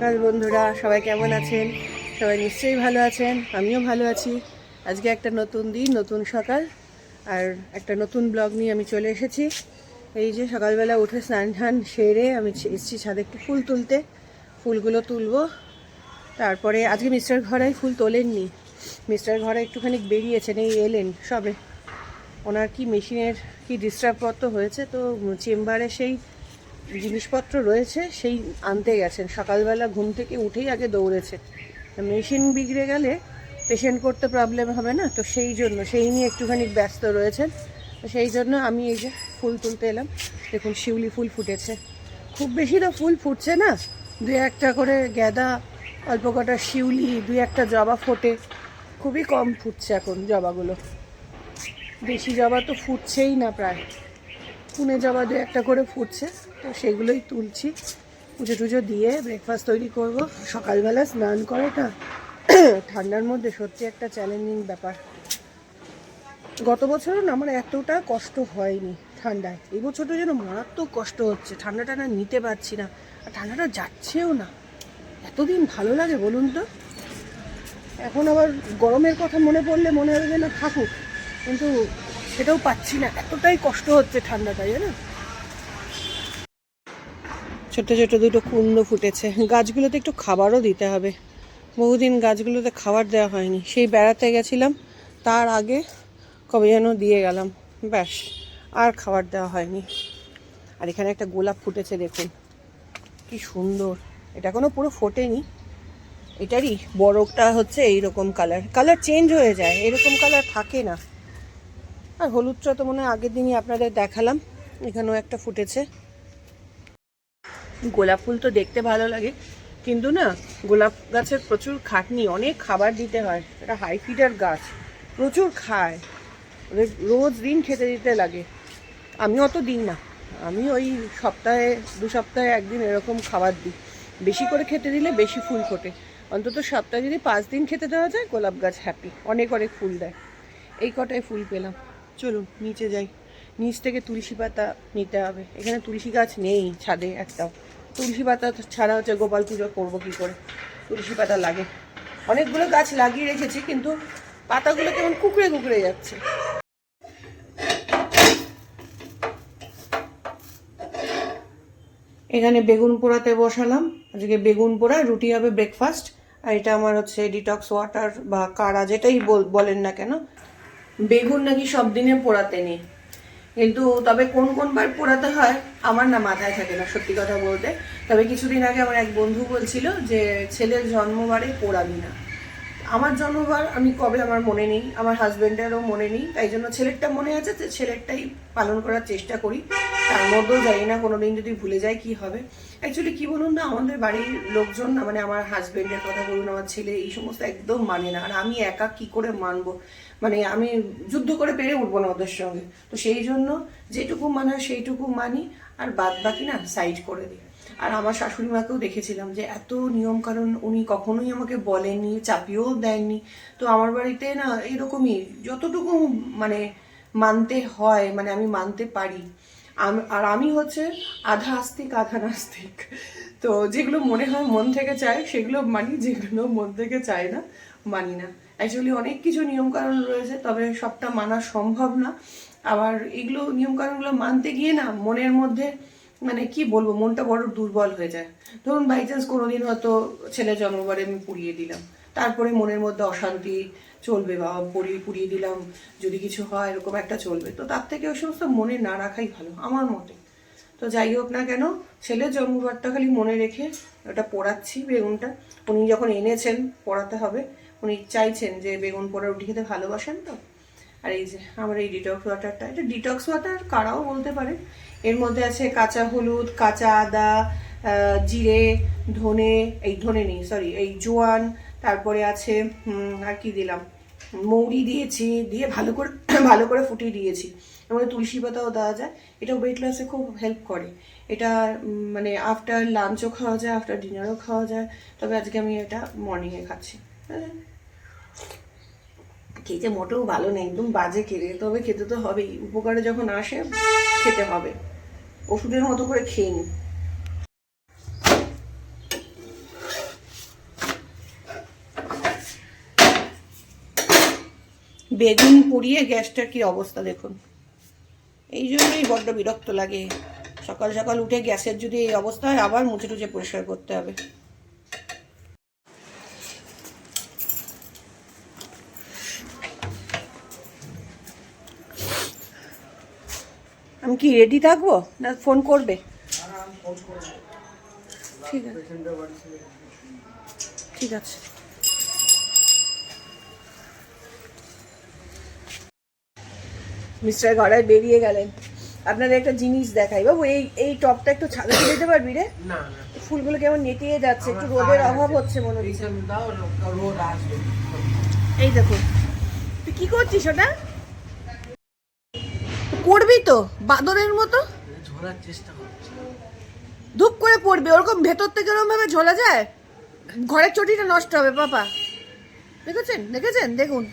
সকাল বন্ধুরা, সবাই কেমন আছেন? সবাই নিশ্চয়ই ভালো আছেন, আমিও ভালো আছি। আজকে একটা নতুন দিন, নতুন সকাল, আর একটা নতুন ব্লগ নিয়ে আমি চলে এসেছি। এই যে সকালবেলা উঠে স্নান টান সেরে আমি এসেছি ছাদে একটু ফুল তুলতে। ফুলগুলো তুলবো। তারপরে আজকে মিস্টার ঘরাই ফুল তোলেননি। মিস্টার ঘরে একটুখানি বেরিয়েছেন, এই এলেন সবে। ওনার কি মেশিনের কি ডিস্টার্বপত্র হয়েছে, তো চেম্বারে সেই জিনিসপত্র রয়েছে, সেই আনতে গেছেন। সকালবেলা ঘুম থেকে উঠেই আগে দৌড়েছে। মেশিন বিগড়ে গেলে পেশেন্ট করতে প্রবলেম হবে না, তো সেই জন্য, সেই নিয়ে একটুখানি ব্যস্ত রয়েছেন। সেই জন্য আমি এই যে ফুল তুলতে এলাম। দেখুন, শিউলি ফুল ফুটেছে। খুব বেশি তো ফুল ফুটছে না। দু একটা করে গ্যাদা, অল্প কটা শিউলি দু একটা জবা ফোটে। খুবই কম ফুটছে এখন জবাগুলো। বেশি জবা তো ফুটছেই না প্রায়। পুনে যাওয়া দু একটা করে ফুটছে, তো সেগুলোই তুলছি। পুজো টুজো দিয়ে ব্রেকফাস্ট তৈরি করব। সকালবেলা স্নান করাটা ঠান্ডার মধ্যে সত্যি একটা চ্যালেঞ্জিং ব্যাপার। গত বছরও না, আমার এতটা কষ্ট হয়নি ঠান্ডায়। এই বছরটা যেন মারাত্মক কষ্ট হচ্ছে, ঠান্ডাটা না নিতে পারছি না। আর ঠান্ডাটা যাচ্ছেও না। এতদিন ভালো লাগে বলুন তো? এখন আবার গরমের কথা মনে পড়লে মনে হবে যে না, থাকুক। কিন্তু সেটাও পাচ্ছি না। এতটাই কষ্ট হচ্ছে ঠান্ডাটা, জানো? ছোট ছোট দুটো কুন্দ ফুটেছে। গাছগুলোতে একটু খাবারও দিতে হবে। বহুদিন গাছগুলোতে খাবার দেওয়া হয়নি। সেই বেড়াতে গেছিলাম, তার আগে কবে যেন দিয়ে গেলাম। ব্যাস, আর খাবার দেওয়া হয়নি। আর এখানে একটা গোলাপ ফুটেছে, দেখুন। কি সুন্দর। এটা কোনো পুরো ফোটেনি। এটারই বরফটা হচ্ছে এইরকম কালার কালার চেঞ্জ হয়ে যায়। এরকম কালার থাকে না। আর হলুদটা তো মনে হয় আগের দিনই আপনাদের দেখালাম। এখানেও একটা ফুটেছে। গোলাপ ফুল তো দেখতে ভালো লাগে, কিন্তু না, গোলাপ গাছের প্রচুর খাটনি, অনেক খাবার দিতে হয়। এটা হাই ফিডার গাছ, প্রচুর খায়। রোজ দিন খেতে দিতে লাগে। আমি অত দিই না, আমি ওই সপ্তাহে, দু সপ্তাহে একদিন এরকম খাবার দিই। বেশি করে খেতে দিলে বেশি ফুল ফোটে। অন্তত সপ্তাহে যদি পাঁচ দিন খেতে দেওয়া যায়, গোলাপ গাছ হ্যাপি অনেক অনেক ফুল দেয়। এই কটায় ফুল পেলাম। চলুন, নিচে যাই। নিচ থেকে তুলসী পাতা নিতে হবে। এখানে তুলসী গাছ নেই ছাদে একটাও। তুলসী পাতা ছাড়া হচ্ছে গোপাল পুজো করব কী করে? তুলসী পাতা লাগে। অনেকগুলো গাছ লাগিয়ে রেখেছি, কিন্তু পাতাগুলো কেমন কুকড়ে কুকড়ে যাচ্ছে। এখানে বেগুন পোড়াতে বসালাম। আজকে বেগুন পোড়া, রুটি হবে ব্রেকফাস্ট আর এটা আমার হচ্ছে ডিটক্স ওয়াটার বা কারা যেটাই বল- বলেন না কেন বেগুন নাকি সব দিনে পোড়াতে নেই। কিন্তু তবে কোন কোন বার পোড়াতে হয়, আমার না মাথায় থাকে না সত্যি কথা বলতে। তবে কিছুদিন আগে আমার এক বন্ধু বলছিল যে ছেলের জন্মবারে পোড়াবি না। আমার জন্মবার আমি কবে আমার মনে নেই, আমার হাজবেন্ডেরও মনে নেই, তাই জন্য ছেলেরটা মনে আছে যে ছেলেরটাই পালন করার চেষ্টা করি। তার মধ্যেও জানি না, কোনোদিন যদি ভুলে যাই কি হবে। অ্যাকচুয়ালি কি বলুন না, আমাদের বাড়ির লোকজন না মানে আমার হাজবেন্ডের কথা বলুন, আমার ছেলে, এই সমস্ত একদম মানে না। আর আমি একা কি করে মানবো? মানে আমি যুদ্ধ করে পেরে উঠবো না ওদের সঙ্গে। তো সেই জন্য যেটুকু মানা সেইটুকু মানি, আর বাদ বাকি না সাইড করে দিই। আর আমার শাশুড়ি মাকেও দেখেছিলাম যে এত নিয়ম কারণ উনি কখনোই আমাকে বলেননি, চাপিয়েও দেননি। তো আমার বাড়িতে না এরকমই, যতটুকু মানে মানতে হয় মানে আমি মানতে পারি। আর আমি হচ্ছে আধা আস্তিক, আধা নাস্তিক। তো যেগুলো মনে হয় মন থেকে চায়, সেগুলো মানি, যেগুলো মন থেকে চায় না, মানি না। অ্যাকচুয়ালি অনেক কিছু নিয়মকানুন রয়েছে, তবে সবটা মানা সম্ভব না। আবার এগুলো নিয়মকানুনগুলো মানতে গিয়ে না মনের মধ্যে মানে কি বলব, মনটা বড় দুর্বল হয়ে যায়। ধরুন বাই চান্স কোনোদিন হয়তো ছেলে জন্মবারে আমি পুড়িয়ে দিলাম। তারপরে মনের মধ্যে অশান্তি চলবে বা পুড়িয়ে পুড়িয়ে দিলাম, যদি কিছু হয় এরকম একটা চলবে। তো তার থেকে ওই সমস্ত মনে না রাখাই ভালো, আমার মতে। তো যাই হোক না কেন ছেলের জন্মবারটা খালি মনে রেখে ওটা পড়াচ্ছি বেগুনটা। উনি যখন এনেছেন, পড়াতে হবে, উনি চাইছেন যে বেগুন পোড়া রুটি খেতে ভালোবাসেন তো? আর এই যে, আমার এই ডিটক্স ওয়াটারটা এটা ডিটক্স ওয়াটার কারাও বলতে পারে। এর মধ্যে আছে কাঁচা হলুদ, কাঁচা আদা জিরে, ধনে, এই ধনে নেই সরি এই জোয়ান, তারপরে আছে আর কি দিলাম? মৌরি দিয়েছি, দিয়ে ভালো করে ভালো করে ফুটিয়ে দিয়েছি। এবং তুলসী পাতাও দেওয়া যায়। এটা ওয়েট লসে খুব হেল্প করে। এটা মানে আফটার লাঞ্চও খাওয়া যায় আফটার ডিনারও খাওয়া যায়। তবে আজকে আমি এটা মর্নিংয়ে খাচ্ছি। হ্যাঁ। খেতে মোটেও ভালো নেই, একদম বাজে খেতে। তবে খেতে তো হবেই। উপকারে যখন আসে খেতে হবে। ওষুধের মতো করে খেয়ে নিই বেগুন পুড়িয়ে গ্যাসটার কি অবস্থা দেখুন। এই জন্যই বড্ড বিরক্ত লাগে। সকাল সকাল উঠে গ্যাসের যদি এই অবস্থা হয়, আবার মুছে টুচে পরিষ্কার করতে হবে। আমি কি রেডি থাকব? না ফোন করবে? ঠিক আছে। ঠিক আছে। মিস্টার গড়ায় বেরিয়ে গেলেন। আপনাদের একটা জিনিস দেখাই। বাবু এই এই টপটা একটু ছাদে তুলে দিতে পারবি রে? ফুলগুলো কেমন নেতিয়ে যাচ্ছে একটু রোদের অভাব হচ্ছে মনে হচ্ছে। এই দেখো। তুই কি করছিস ওটা? করবি তো বাদরের মতো? ঝোলার চেষ্টা করছি ধূপ করে পড়বি ওরকম ভেতর থেকে ওরকম ভাবে ঝোলা যায়? ঘরের চটিটা নষ্ট হবে পাপা দেখেছেন? দেখেছেন? দেখুন।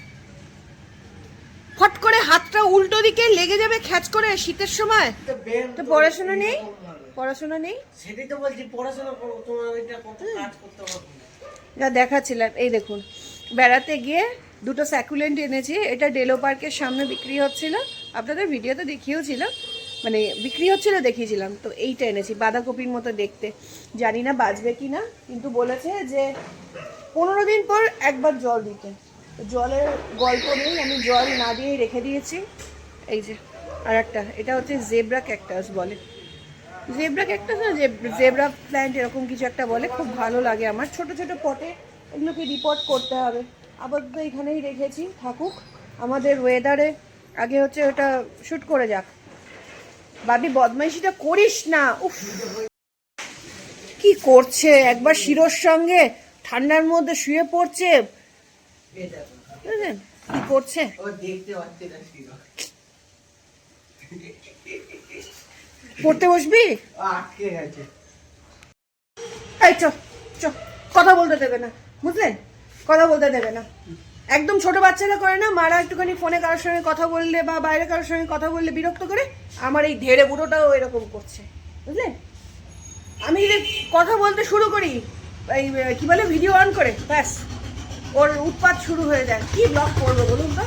ফট করে হাতটা উল্টো দিকে লেগে যাবে খ্যাচ করে শীতের সময়। তো পড়াশোনা নেই? পড়াশোনা নেই? সেটাই তো বলছি পড়াশোনা করো তোমার ওইটা কত কাজ করতে যা দেখাচ্ছিলাম এই দেখুন। বেড়াতে গিয়ে দুটো স্যাকুলেন্ট এনেছি এটা ডেলো পার্কের সামনে বিক্রি হচ্ছিল। আপনাদের ভিডিওতে দেখিয়েওছিল মানে বিক্রি হচ্ছিল দেখিয়েছিলাম, তো এইটা এনেছি, বাঁধাকপির মতো দেখতে। জানি না বাঁচবে কি না কিন্তু বলেছে যে পনেরো দিন পর একবার জল দিতে। জলের গল্প নেই, আমি জল না দিয়েই রেখে দিয়েছি। এই যে, আর একটা, এটা হচ্ছে জেব্রা ক্যাকটাস বলে। জেব্রা ক্যাকটাস না জেব্রা প্ল্যান্ট এরকম কিছু একটা বলে, খুব ভালো লাগে আমার। ছোট ছোট পটে এগুলোকে রিপোর্ট করতে হবে। আপাতত এখানেই রেখেছি, থাকুক। আমাদের ওয়েদারে আগে হচ্ছে ওটা শ্যুট করে যাক। বাবি বদমাইশিটা করিস না। উফ। কি করছে? একবার শিরোর সঙ্গে ঠান্ডার মধ্যে শুয়ে পড়ছে। বুঝলেন? কি করছে? পড়তে বসবি? এই চ। কথা বলতে দেবে না। বুঝলেন? কথা বলতে দেবে না। একদম ছোট বাচ্চারা করে না, মারা একটুখানি ফোনে কারোর সঙ্গে কথা বললে বা বাইরে কারোর সঙ্গে কথা বললে বিরক্ত করে আমার এই ধেড়ে বুড়োটাও এরকম করছে বুঝলেন আমি যদি কথা বলতে শুরু করি, এই কি বলে ভিডিও অন করে, ব্যাস, ওর উৎপাত শুরু হয়ে যায়। কি ব্লগ করব বলুন তো?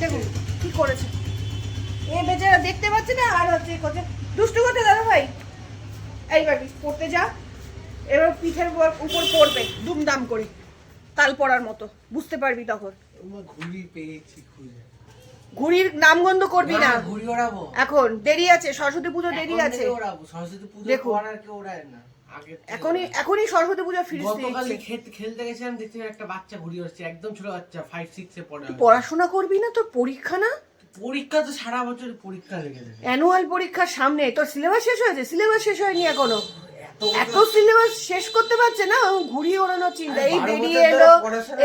দেখুন, কি করেছে। এ বেচারা দেখতে পাচ্ছে না, আর হচ্ছে দুষ্টু করতে দাদা ভাই? এই বাবি পড়তে যা। এবার পিঠের উপর- পড়বে দুমদাম করে তাল পড়ার মতো বুঝতে পারবি তখন। ঘুড়ি পেয়েছি ঘুড়ির নামগন্ধ করবি না। ঘুড়ি ওড়াবো? এখন দেরি আছে সরস্বতী পুজো দেরি আছে। সরস্বতী পুজো ওড়ায় না। এখনই এখনই সরস্বতী পুজো ফিরিস খেলতে গেছিলাম দেখছি একটা বাচ্চা হচ্ছে একদম ছোট বাচ্চা ফাইভ সিক্স এ পড়ে পড়াশোনা করবি না তোর পরীক্ষা না? পরীক্ষা তো সারা বছর পরীক্ষা লেগে যায় অ্যানুয়াল পরীক্ষার সামনে তোর সিলেবাস শেষ হয়েছে? সিলেবাস শেষ হয়নি এখনও? এত সিলেবাস শেষ করতে পারছে না ও ঘুড়ি ওড়ানোর চিন্তা। এই বেরিয়ে এলো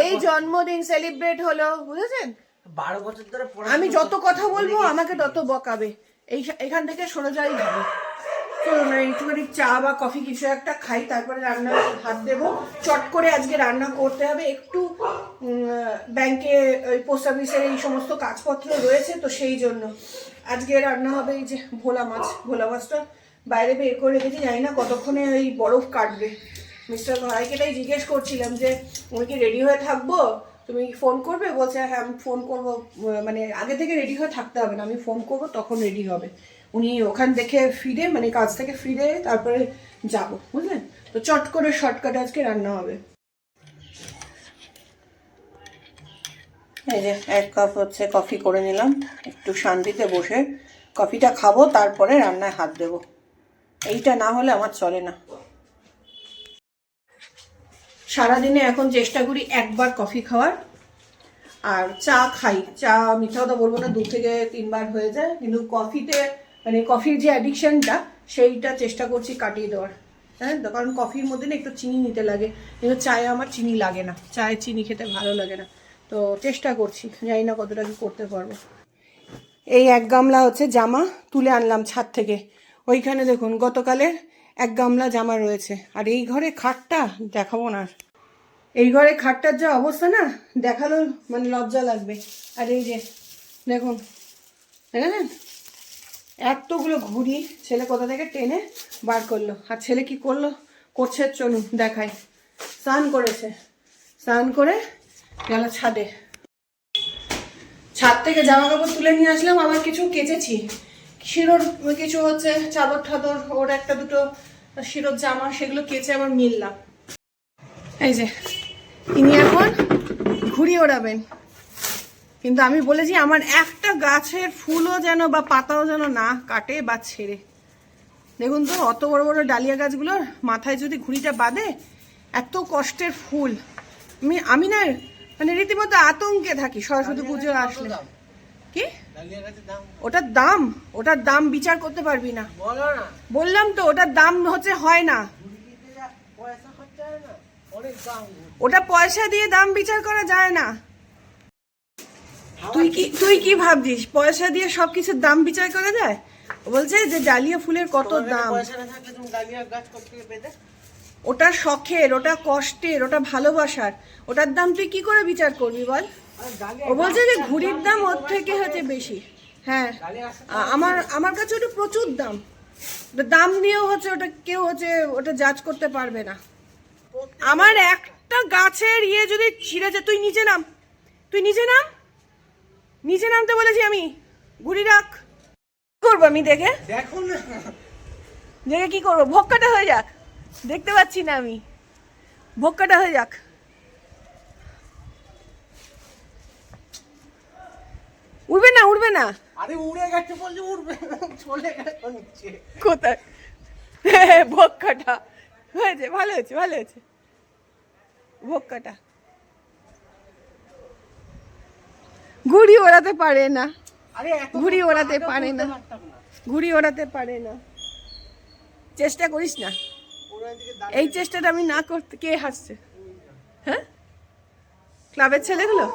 এই জন্মদিন সেলিব্রেট হলো বুঝেছেন? বারো বছর ধরে আমি যত কথা বলব আমাকে তত বকাবে। এই এখান থেকে সরে যাই ভালো চলুন একটুখানি চা বা কফি কিছু একটা খাই তারপরে রান্না হাত দেবো। চট করে আজকে রান্না করতে হবে। একটু ব্যাংকে ওই পোস্ট অফিসের এই সমস্ত কাজপত্র রয়েছে তো সেই জন্য। আজকে রান্না হবে এই যে ভোলা মাছ ভোলা মাছটা। বাইরে বের করে রেখেছি, জানি না কতক্ষণে ওই বরফ কাটবে। মিস্টার ভাইকে তাই জিজ্ঞেস করছিলাম যে আমি কি রেডি হয়ে থাকব? তুমি ফোন করবে? বলছে হ্যাঁ আমি ফোন করব মানে আগে থেকে রেডি হয়ে থাকতে হবে না, আমি ফোন করব, তখন রেডি হবে। উনি ওখান থেকে ফিরে মানে কাজ থেকে ফিরে, তারপরে যাব, বুঝলেন? তো চট করে শর্টকাট আজকে রান্না হবে। এই যে এক কাপ হচ্ছে কফি করে নিলাম, একটু শান্তিতে বসে। কফিটা খাব, তারপরে রান্নায় হাত দেবো। এইটা না হলে আমার চলে না। সারাদিনে এখন চেষ্টা করি একবার কফি খাওয়ার। আর চা খাই। চা মিথ্যা কথা বলব না, দু থেকে তিনবার হয়ে যায়। কিন্তু কফিতে মানে কফির যে অ্যাডিকশনটা সেইটা চেষ্টা করছি কাটিয়ে দেওয়ার। হ্যাঁ কারণ কফির মধ্যে না একটু চিনি নিতে লাগে। কিন্তু চায়ে আমার চিনি লাগে না। চায়ে চিনি খেতে ভালো লাগে না। তো চেষ্টা করছি। জানি না কতটা কি করতে পারব। এই এক গামলা হচ্ছে জামা তুলে আনলাম ছাদ থেকে। ওইখানে দেখুন, গতকালের এক গামলা জামা রয়েছে। আর এই ঘরে খাটটা দেখাবো না। এই ঘরে খাটটার যা অবস্থা না, দেখাল মানে লজ্জা লাগবে। আর এই যে, দেখুন দেখেন এতগুলো ঘুড়ি ছেলে কোথা থেকে টেনে বার করল? আর ছেলে কি করল? করছে, চলুন দেখাই। স্নান করেছে। স্নান করে গেল ছাদে। ছাদ থেকে জামা কাপড় তুলে নিয়ে আসলাম, আবার কিছু কেচেছি। শিরোর কিছু হচ্ছে চাদর ঠাদর ওর একটা দুটো শিরোর জামা সেগুলো কেচে আবার মিললাম। এই যে ইনি এখন ঘুড়ি ওড়াবেন। কিন্তু আমি বলেছি আমার একটা গাছের ফুলও যেন বা পাতাও যেন না কাটে বা ছেড়ে। দেখুন তো অত বড় বড় ডালিয়া গাছগুলোর মাথায় যদি ঘুড়িটা বাঁধে এত কষ্টের ফুল। আমি আমি না মানে রীতিমতো আতঙ্কে থাকি সরস্বতী পুজো আসলে। কি? ওটার দাম? ওটার দাম বিচার করতে পারবি না। বললাম তো ওটার দাম হচ্ছে হয় না। ওটা পয়সা দিয়ে দাম বিচার করা যায় না। তুই কি তুই কি ভাবছিস? পয়সা দিয়ে সবকিছুর দাম বিচার করা যায়? বলছে যে ডালিয়া ফুলের কত দাম। ওটা শখের ওটা কষ্টের ওটা ভালোবাসার। ওটার দাম তুই কি করে বিচার করবি বল? ও বলছে যে ঘুড়ির দাম ওর থেকে হচ্ছে বেশি। হ্যাঁ আমার আমার কাছে ওটা প্রচুর দাম। ওটা দাম দিয়েও হচ্ছে ওটা কেউ হচ্ছে ওটা জাজ করতে পারবে না। আমার একটা গাছের ইয়ে যদি ছিঁড়ে যায় তুই নিচে নাম। তুই নিচে নাম? নিচে নামতে বলেছি আমি। ঘুড়ি রাখ। কি করব আমি দেখে? দেখো দেখে কি করব? ভক্কাটা হয়ে যাক। দেখতে পাচ্ছি না আমি। ভক্কাটা হয়ে যাক। উঠবে না উড়বে না। আরে উড়ে গেছে বললে উড়বে চলে গেছে নিচে। কোথায়? ভক্কাটা। হয়েছে ভালো হয়েছে ভালো হয়েছে। ভক্কাটা। ঘুড়ি ওড়াতে পারে না। আরে ঘুড়ি ওড়াতে পারে না। ঘুড়ি ওড়াতে পারে না। চেষ্টা করিস না। এই চেষ্টাটা আমি না করতে কে হাসছে? হ্যাঁ? ক্লাবের ছেলেগুলো?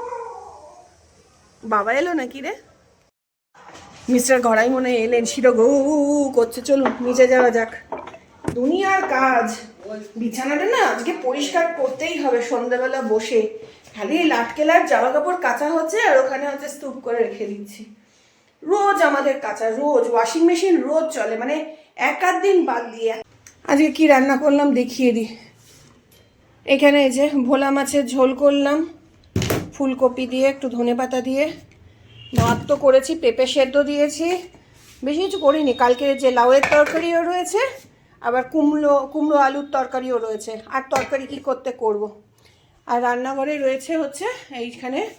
বাবা এলো নাকি রে? মিস্টার ঘড়াই মনে এলেন। শিরো গৌ, করছে চলুন, নিচে যাওয়া যাক। দুনিয়ার কাজ। বিছানাটা না আজকে পরিষ্কার করতেই হবে, সন্ধ্যাবেলা বসে। খালি লাটকেলার জামা কাপড় কাঁচা হচ্ছে আর ওখানে হচ্ছে স্তূপ করে রেখে দিচ্ছি। রোজ আমাদের কাঁচা, রোজ। ওয়াশিং মেশিন রোজ চলে মানে এক আধ দিন বাদ দিয়ে। আজকে কি রান্না করলাম দেখিয়ে দিই। এখানে এই যে ভোলা মাছের ঝোল করলাম। ফুলকপি দিয়ে, একটু ধনেপাতা দিয়ে। ভাত তো করেছি, পেঁপে সেদ্ধ দিয়েছি। বেশি কিছু করিনি। কালকের যে লাউয়ের তরকারিও রয়েছে, আবার কুমড়ো কুমড়ো আলুর তরকারিও রয়েছে। আর তরকারি কি করতে করব। আর রান্নাঘরে রয়েছে হচ্ছে এইখানে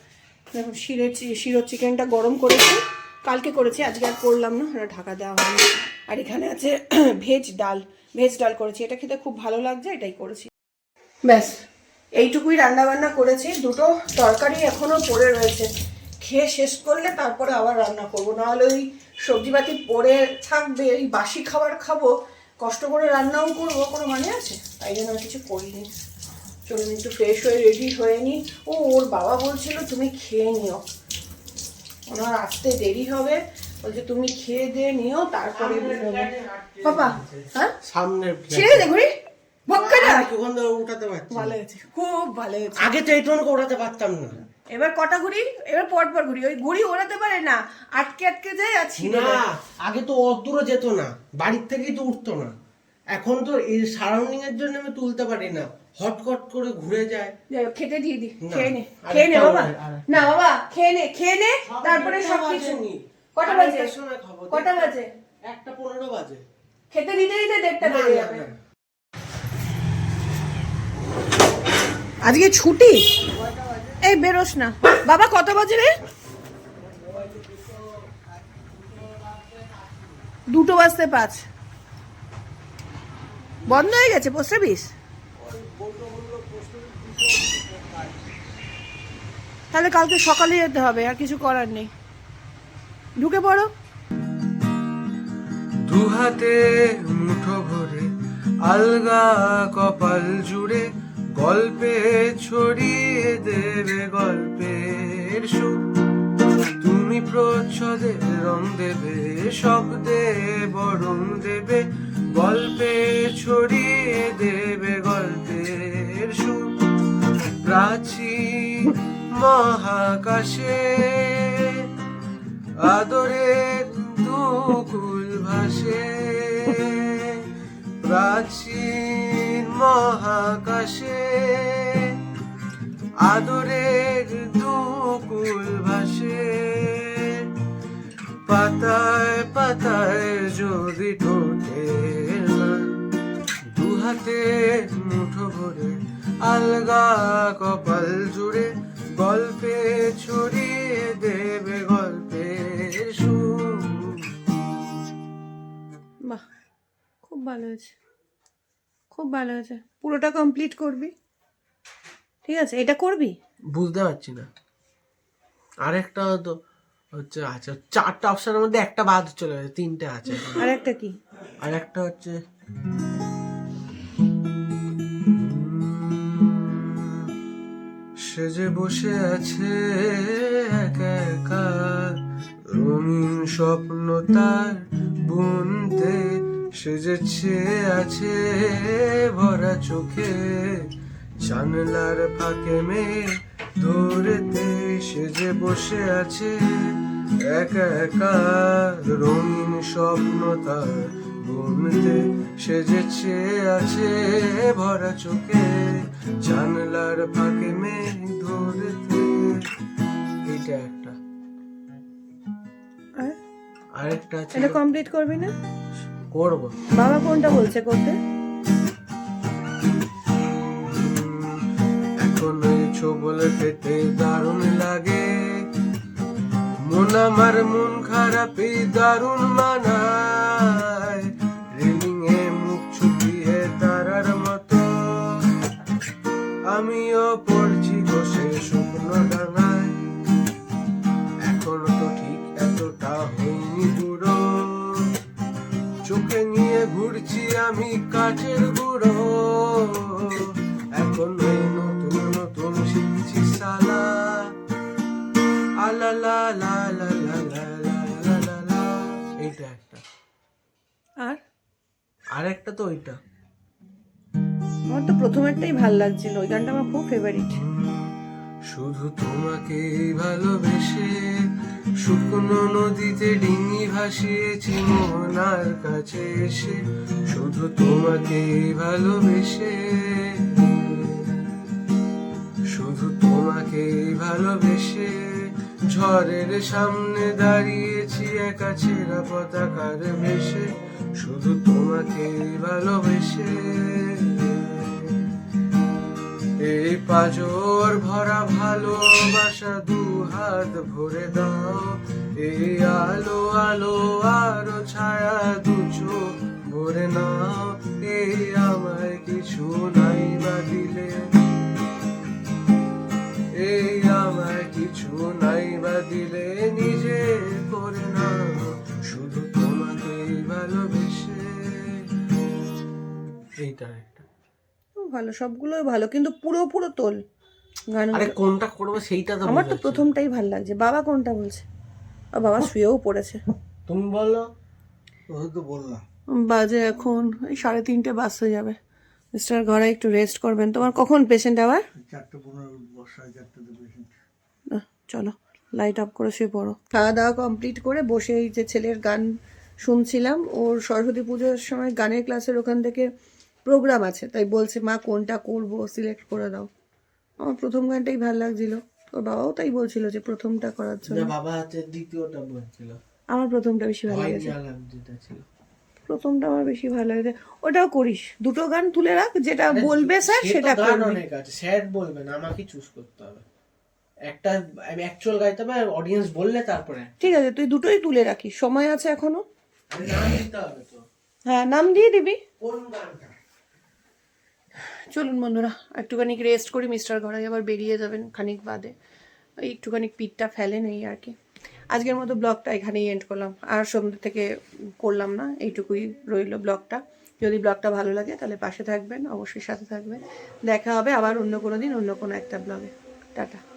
চি- শিরোর চিকেনটা গরম করেছি। কালকে করেছি, আজকে আর করলাম না, ওটা ঢাকা দেওয়া হয়নি। আর এখানে আছে ভেজ ডাল ভেজ ডাল করেছি। এটা খেতে খুব ভালো লাগছে, এটাই করেছি। ব্যাস। এইটুকুই রান্না বান্না করেছি। দুটো তরকারি এখনও পড়ে রয়েছে। খেয়ে শেষ করলে তারপরে আবার রান্না করব। নাহলে ওই সবজিপাতি পড়ে থাকবে ওই বাসি খাবার খাব কষ্ট করে রান্নাও করব কোনো মানে আছে? তাই জন্য আমি কিছু করিনি। চলুন একটু ফ্রেশ হয়ে রেডি হয়ে নি ও ওর বাবা বলছিল তুমি খেয়ে নিও। ওনার আসতে দেরি হবে। বলছে তুমি খেয়ে দিয়ে নিও তারপরে বাবা হ্যাঁ? সামনের ছেড়ে দে ঘুরি ভক্কাটা ওখান থেকে উঠাতে পারছি? ভালো হয়েছে খুব ভালো হয়েছে। আগে তো এইটুকু পারতাম না। এবার কটা ঘুরি? এবার পর পর ঘুরি। ওই ঘুড়ি ওড়াতে পারে না আটকে আটকে যায় আর ছিঁড়ে না আগে তো অত দূরে যেত না বাড়ির থেকেই তো উঠতো না। এখন তো এই সারাউন্ডিং এর জন্য আমি তুলতে পারি না। হটকট করে ঘুরে যায়। খেতে দিয়ে দি খেয়ে নে খেয়ে নে বাবা। না বাবা খেয়ে নে খেয়ে নে তারপরে সব কিছু। কটা বাজে? কটা বাজে? একটা পনেরো বাজে। খেতে দিতে দিতে দেড়টা না, বেজে যাবে না। আজকে ছুটি? এই, বেরোস না। বাবা কত বাজে রে? দুটো বাজতে পাঁচ। বন্ধ হয়ে গেছে, পোস্ট অফিস? তাহলে কালকে সকালে যেতে হবে, আর কিছু করার নেই। ঢুকে পড়ো। দুহাতে মুঠো ভরে, আলগা কপাল জুড়ে গল্পে ছড়িয়ে দেবে গল্পের সুর। তুমি প্রচ্ছদে রং দেবে শব্দে বরং দেবে, গল্পে ছড়িয়ে দেবে গল্পের সুর। প্রাচীন মহাকাশে আদরের দুকুল ভাসে। প্রাচীন মহাকাশে আদরের দুকুল ভাসে। পাতায় পাতায় যদি ঠোঁটে না, দু হাতে মুঠো ভরে আলগা কপাল জুড়ে গল্পে ছড়িয়ে দেবে গল্পের সুর। বাহ, খুব ভালো হয়েছে। খুব ভালো হয়েছে। পুরোটা কমপ্লিট করবি? ঠিক আছে এটা করবি? বুঝতে পারছি না। আরেকটা তো হচ্ছে আচ্ছা চারটা অপশনের মধ্যে একটা বাদ চলে গেছে তিনটে আছে। আর একটা কি? আর একটা হচ্ছে সে যে বসে আছে একা একা রঙিন স্বপ্ন তার বুনতে সে যে চেয়ে আছে ভরা চোখে। জানলার ফাঁকে মেয়ে ধরেতে সেজে বসে আছে। একা একা রঙিন স্বপ্ন তার বুনতে সে যে চেয়ে আছে ভরা চোখে। জানলার ফাঁকে মেঘ ধরেতে এইটা একটা। আরেকটা আছে। এটা কমপ্লিট করবি না? করব। বাবা কোনটা বলছে করতে? এখন ওই ছবল খেতে দারুণ লাগে। মন আমার মন খারাপই দারুণ মানায়। রেলিং এ মুখ ছুপিয়ে তারার মতো। আমিও আমি কাঠের গুঁড়ো এখন ওই নতুন নতুন শিখছি সালা। আলা লা লা লা লা লা লা লা লা লা। এইটা একটা। আর? আর একটা তো ওইটা। আমার তো প্রথমেরটাই ভালো লাগছিল ওই গানটা আমার খুব ফেভারিট শুধু তোমাকে ভালোবেসে শুকনো নদীতে ডিঙি ভাসিয়েছি মোহনার কাছে এসে শুধু তোমাকে ভালোবেসে। শুধু তোমাকে ভালোবেসে ঝড়ের সামনে দাঁড়িয়েছি একা ছেঁড়া পতাকার বেশে শুধু তোমাকে ভালোবেসে। পাজর ভরা ভালোবাসা দু হাত ভরে দাও। এই আলো আলো, আরও ছায়া দু চোখ ভরে নাও। এই আমায় কিছু নাই বা দিলে। এই আমায় কিছু নাই বা দিলে নিজে করে নাও। শুধু তোমাকেই ভালোবেসে। এইটা একটা ভালো সবগুলোই ভালো কিন্তু পুরো পুরো তোল গান আরে কোনটা করব সেইটা তো আমার তো প্রথমটাই ভালো লাগছে। বাবা কোনটা বলছে? আর বাবা শুয়েও পড়েছে। তুমি বলো ওই তো বললাম। বাজে এখন এই সাড়ে তিনটে বাজতে যাবে। মিস্টার ঘরে একটু রেস্ট করবেন। তোমার কখন পেশেন্ট আবার? চারটে পনেরো বর্ষায় চারটে পেশেন্ট চলো লাইট অফ করে শুয়ে পড়ো। খাওয়া দাওয়া কমপ্লিট করে বসে এই যে ছেলের গান শুনছিলাম। ওর সরস্বতী পুজোর সময় গানের ক্লাসের ওখান থেকে প্রোগ্রাম আছে তাই বলছে মা কোনটা করব? সিলেক্ট করে দাও। আমার প্রথম গানটাই ভালো লাগছিল। ওর বাবাও তাই বলছিল যে প্রথমটা করার জন্য। না বাবা হাতে দ্বিতীয়টা বলছিল। আমার প্রথমটা বেশি ভালো লেগেছে। প্রথমটা আমার বেশি ভালো লেগেছে। ওটাও করিস। দুটো গান তুলে রাখ যেটা বলবে স্যার সেটা গান করবি। অনেক আছে। স্যার বলবে না আমাকে চুজ করতে হবে। একটা আমি অ্যাকচুয়াল গাইতে হবে অডিয়েন্স বললে তারপরে। ঠিক আছে তুই দুটোই তুলে রাখিস। সময় আছে এখনও? নাম দিতে হবে তো। হ্যাঁ নাম দিয়ে দিবি। কোন গানটা? চলুন বন্ধুরা, একটুখানি রেস্ট করি মিস্টার ঘরে আবার বেরিয়ে যাবেন খানিক বাদে। ওই একটুখানি পিঠটা ফেলেন এই আর কি। আজকের মতো ব্লগটা এখানেই এন্ড করলাম। আর সন্ধ্যে থেকে করলাম না, এইটুকুই রইল ব্লগটা। যদি ব্লগটা ভালো লাগে তাহলে পাশে থাকবেন, অবশ্যই সাথে থাকবেন। দেখা হবে আবার অন্য কোনো দিন, অন্য কোনো একটা ব্লগে। টাটা।